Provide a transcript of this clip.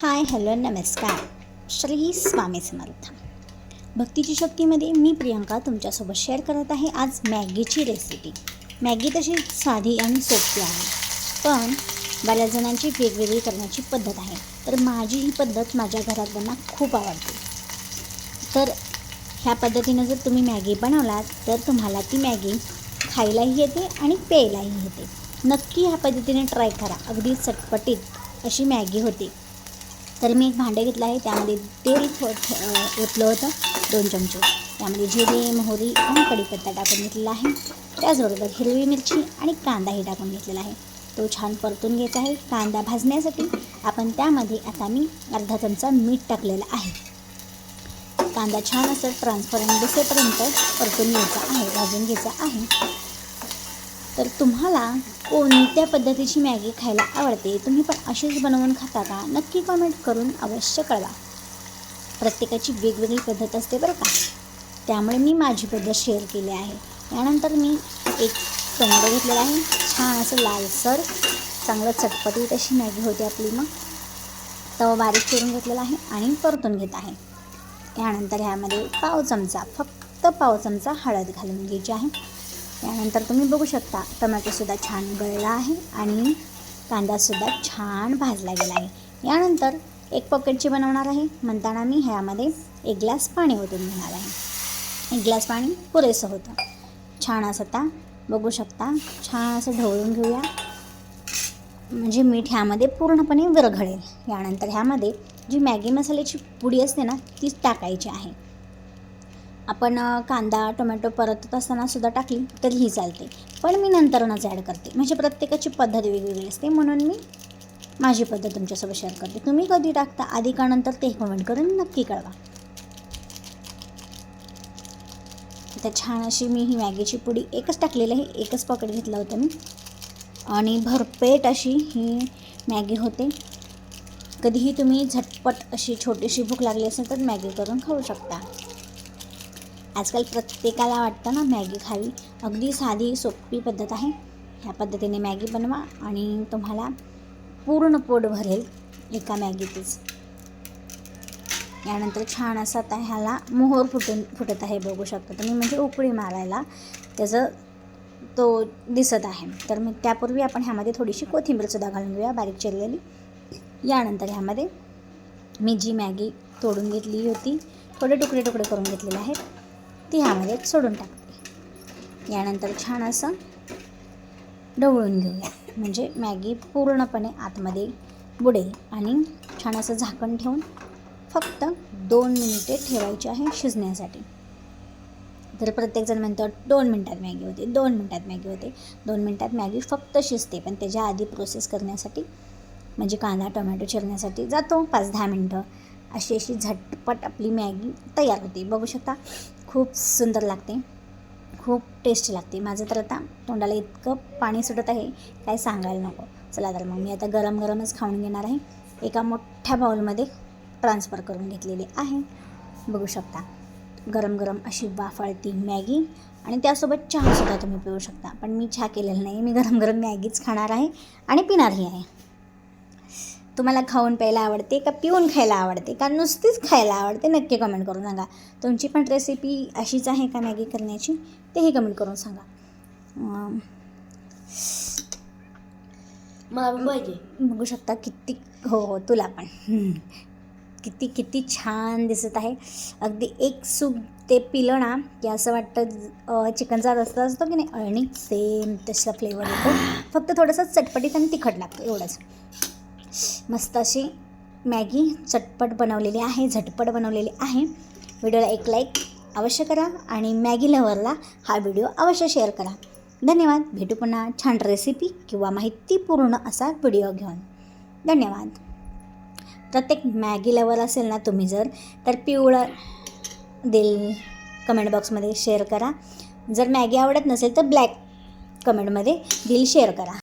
Hi hello नमस्कार. श्री स्वामी समर्थ. भक्तीची शक्तीमध्ये मी प्रियंका तुमच्यासोबत शेअर करत आहे आज मॅगीची रेसिपी मॅगी तशी साधी आणि सोपी आहे पण बऱ्याच जणांची वेगवेगळी करण्याची पद्धत आहे. तर माझी ही पद्धत माझ्या घरातल्यांना खूप आवडते. तर ह्या पद्धतीनं जर तुम्ही मॅगी बनवलात तर तुम्हाला ती मॅगी खायलाही येते आणि प्यायलाही येते. नक्की ह्या पद्धतीने ट्राय करा. अगदी चटपटीत अशी मॅगी होते. तर मी एक भांडे घेतलं आहे त्यामध्ये तेल ओतलं होतं दोन चमचे. त्यामध्ये जिरे मोहरी आणि कढीपत्ता टाकून घेतलेला आहे. त्याचबरोबर हिरवी मिरची आणि कांदाही टाकून घेतलेला आहे. तो छान परतून घ्यायचा आहे. कांदा भाजण्यासाठी आपण त्यामध्ये आता मी अर्धा चमचा मीठ टाकलेला आहे. कांदा छान असं ट्रान्सपरंट दिसेपर्यंत परतून घ्यायचा आहे भाजून घ्यायचा आहे. तर तुम्हाला कोणत्या पद्धतीची मॅगी खायला आवडते? तुम्ही पण अशीच बनवून खाता का? नक्की कमेंट करून अवश्य कळवा. प्रत्येकाची वेगवेगळी पद्धत असते बरं का? त्यामुळे मी माझी पद्धत शेअर केली आहे. त्यानंतर मी एक टोमॅटो घेतलेला आहे. छान असं लालसर चांगलं चटपटी तशी मॅगी होती आपली मग. तवा बारीक करून घेतलेला आहे आणि परतून घेत आहे. त्यानंतर ह्यामध्ये पाव चमचा फक्त पाव चमचा हळद घालून घ्यायची आहे. त्यानंतर तुम्ही बघू शकता टमॅटोसुद्धा छान गळला आहे आणि कांदासुद्धा छान भाजला गेला आहे. यानंतर एक पॉकेटची बनवणार आहे. म्हणताना मी ह्यामध्ये एक ग्लास पाणी ओतून घेणार आहे. एक ग्लास पाणी पुरेसं होतं. छान असं आता बघू शकता छान असं ढवळून घेऊया. म्हणजे मीठ ह्यामध्ये पूर्णपणे विरघळेल. यानंतर ह्यामध्ये जी मॅगी मसाल्याची पुडी असते ना तीच टाकायची आहे. आपण कांदा टोमॅटो परतत असताना सुद्धा टाकली तरीही चालते. पण मी नंतरनच ॲड करते. म्हणजे प्रत्येकाची पद्धत वेगवेगळी असते. म्हणून मी माझी पद्धत तुमच्यासोबत शेअर करते. तुम्ही कधी टाकता आधी का नंतर ते कमेंट करून नक्की कळवा. आता छान अशी मी ही मॅगीची पुडी एकच टाकलेली आहे. एकच पॉकेट घेतलं होतं मी. आणि भरपेट अशी ही मॅगी होते. कधीही तुम्ही झटपट अशी छोटीशी भूक लागली असेल तर मॅगी करून खाऊ शकता. आजकाल प्रत्येकाला वाटतं ना मॅगी खावी. अगदी साधी सोपी पद्धत आहे. ह्या पद्धतीने मॅगी बनवा आणि तुम्हाला पूर्ण पोट भरेल एका मॅगीतच यानंतर छान असं आता ह्याला मोहर फुटून फुटत आहे बघू शकता तुम्ही. म्हणजे उकळी मारायला त्याचं तो दिसत आहे. तर मग त्यापूर्वी आपण ह्यामध्ये थोडीशी कोथिंबीरसुद्धा घालून घेऊया बारीक चिरलेली. यानंतर ह्यामध्ये मी जी मॅगी तोडून घेतली होती थोडे तुकडे तुकडे करून घेतलेले आहेत. ती ह्यामध्ये सोडून टाकते. यानंतर छान असं ढवळून घेऊया. म्हणजे मॅगी पूर्णपणे आतमध्ये बुडेल आणि छान असं झाकण ठेवून फक्त दोन मिनिटे ठेवायची आहे शिजण्यासाठी. तर प्रत्येकजण म्हणतो दोन मिनटात मॅगी होते दोन मिनटात मॅगी होते. दोन मिनटात मॅगी फक्त शिजते पण त्याच्या आधी प्रोसेस करण्यासाठी म्हणजे कांदा टोमॅटो चिरण्यासाठी जातो पाच दहा मिनटं. अशी अशी झटपट आपली मॅगी तयार होते. बघू शकता खूप सुंदर लागते. खूप टेस्टी लागते. माझं तर आता तोंडाला इतकं पाणी सुटत आहे काय सांगायला नको. चला तर मग मी आता गरम गरमच खाऊन घेणार आहे. एका मोठ्या बाऊलमध्ये ट्रान्सफर करून घेतलेली आहे. बघू शकता. गरम गरम अशी वाफाळती मॅगी आणि त्यासोबत चहासुद्धा तुम्ही पिऊ शकता. पण मी चहा केलेला नाही मी गरम गरम मॅगीच खाणार आहे आणि पिणारही आहे. तुम्हाला खाऊन प्यायला आवडते का पिऊन खायला आवडते? का नुसतीच खायला आवडते? नक्की कमेंट करून सांगा. तुमची पण रेसिपी अशीच आहे का मॅगी करण्याची? तेही कमेंट करून सांगा. पाहिजे. बघू शकता किती हो हो तुला पण. किती किती छान दिसत आहे. अगदी एक सूप ते पिलं ना की असं वाटतं चिकनचा रस्ता असतो की नाही अळणी सेम तसा फ्लेवर येतो. फक्त थोडंसं चटपटीत आणि तिखट लागतं एवढंच. मस्त अशी मॅगी चटपट बनवलेली आहे झटपट बनवलेली आहे. व्हिडिओला एक लाईक अवश्य करा आणि मॅगी लव्हरला हा व्हिडिओ अवश्य शेअर करा. धन्यवाद. भेटू पुन्हा छान रेसिपी किंवा माहितीपूर्ण असा व्हिडिओ घेऊन. धन्यवाद. प्रत्येक मॅगी लवर असेल ना तुम्ही जर तर पिवळं दिल कमेंट बॉक्समध्ये शेअर करा. जर मॅगी आवडत नसेल तर ब्लॅक कमेंटमध्ये दिल शेअर करा.